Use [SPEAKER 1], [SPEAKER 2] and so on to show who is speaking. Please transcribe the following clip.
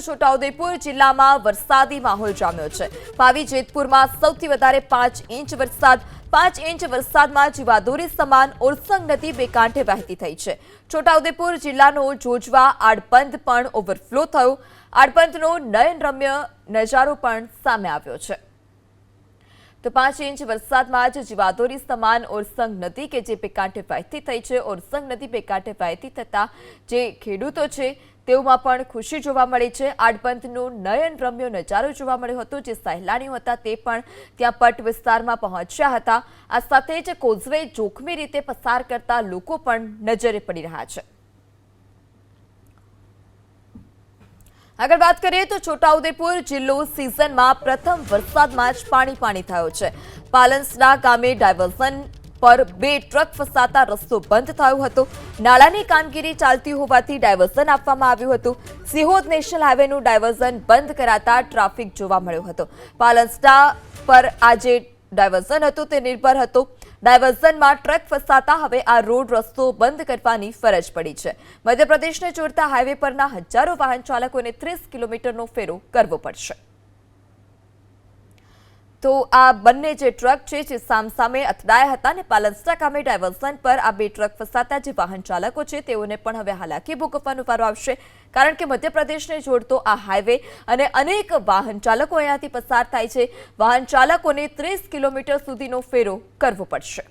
[SPEAKER 1] છોટાઉદેપુર જિલ્લામાં વરસાદી માહોલ જામ્યો છે. પાવી જેતપુરમાં સૌથી વધારે પાંચ ઇંચ વરસાદ, પાંચ ઇંચ વરસાદમાં જીવાદોરી સમાન ઓરસંગ નદી બે કાંઠે વહેતી થઈ છે. છોટાઉદેપુર જિલ્લાનો જોજવા આડપંથ પણ ઓવરફ્લો થયો. આડપંથનો નયનરમ્ય નજારો પણ સામે આવ્યો છે. તો પાંચ ઇંચ વરસાદમાં જ જીવાદોરી સમાન ઓરસંગ નદી કે જે પેકાંઠે વહેતી થઈ છે ઓરસંગ નદી પેકાંઠે વહેતી થતા જે ખેડૂતો છે તેઓમાં પણ ખુશી જોવા મળી છે. આડપંથનું નયન રમ્યો નજારો જોવા મળ્યો હતો. જે સહેલાણીઓ હતા તે પણ ત્યાં પટ વિસ્તારમાં પહોંચ્યા હતા. આ સાથે જ કોઝવે જોખમી રીતે પસાર કરતા લોકો પણ નજરે પડી રહ્યા છે. આગળ વાત કરીએ તો છોટાઉદેપુર જિલ્લો સિઝનમાં પ્રથમ વરસાદમાં જ પાણી પાણી થયો છે. પાલન્સના ગામે ડાયવર્ઝન પર બે ટ્રક ફસાતા રસ્તો બંધ થયો હતો. નાળાની કામગીરી ચાલતી હોવાથી ડાયવર્ઝન આપવામાં આવ્યું હતું. સિહોદ નેશનલ હાઈવેનું ડાયવર્ઝન બંધ કરાતા ટ્રાફિક જોવા મળ્યો હતો. પાલન્સના પર આ જે ડાયવર્ઝન હતું, તે નિર્ભર હતો. ડાયવર્ઝનમાં ટ્રક ફસાતા હવે આ રોડ રસ્તો બંધ કરવાની ફરજ પડી છે. મધ્યપ્રદેશને જોડતા હાઈવે પરના હજારો વાહન ચાલકોને ત્રીસ કિલોમીટરનો ફેરો કરવો પડશે. તો આ બંને જે ટ્રક છે જે સામસામે અથડાયા હતા અને પાલનસ્ટા ગામે ડાયવર્ઝન પર આ બે ટ્રક ફસાતા જે વાહન ચાલકો છે તેઓને પણ હવે હાલાકી ભોગવવાનો વારો આવશે. કારણ કે મધ્યપ્રદેશને જોડતો આ હાઈવે અને અનેક વાહન ચાલકો અહીંયાથી પસાર થાય છે. વાહન ચાલકોને ત્રીસ કિલોમીટર સુધીનો ફેરો કરવો પડશે.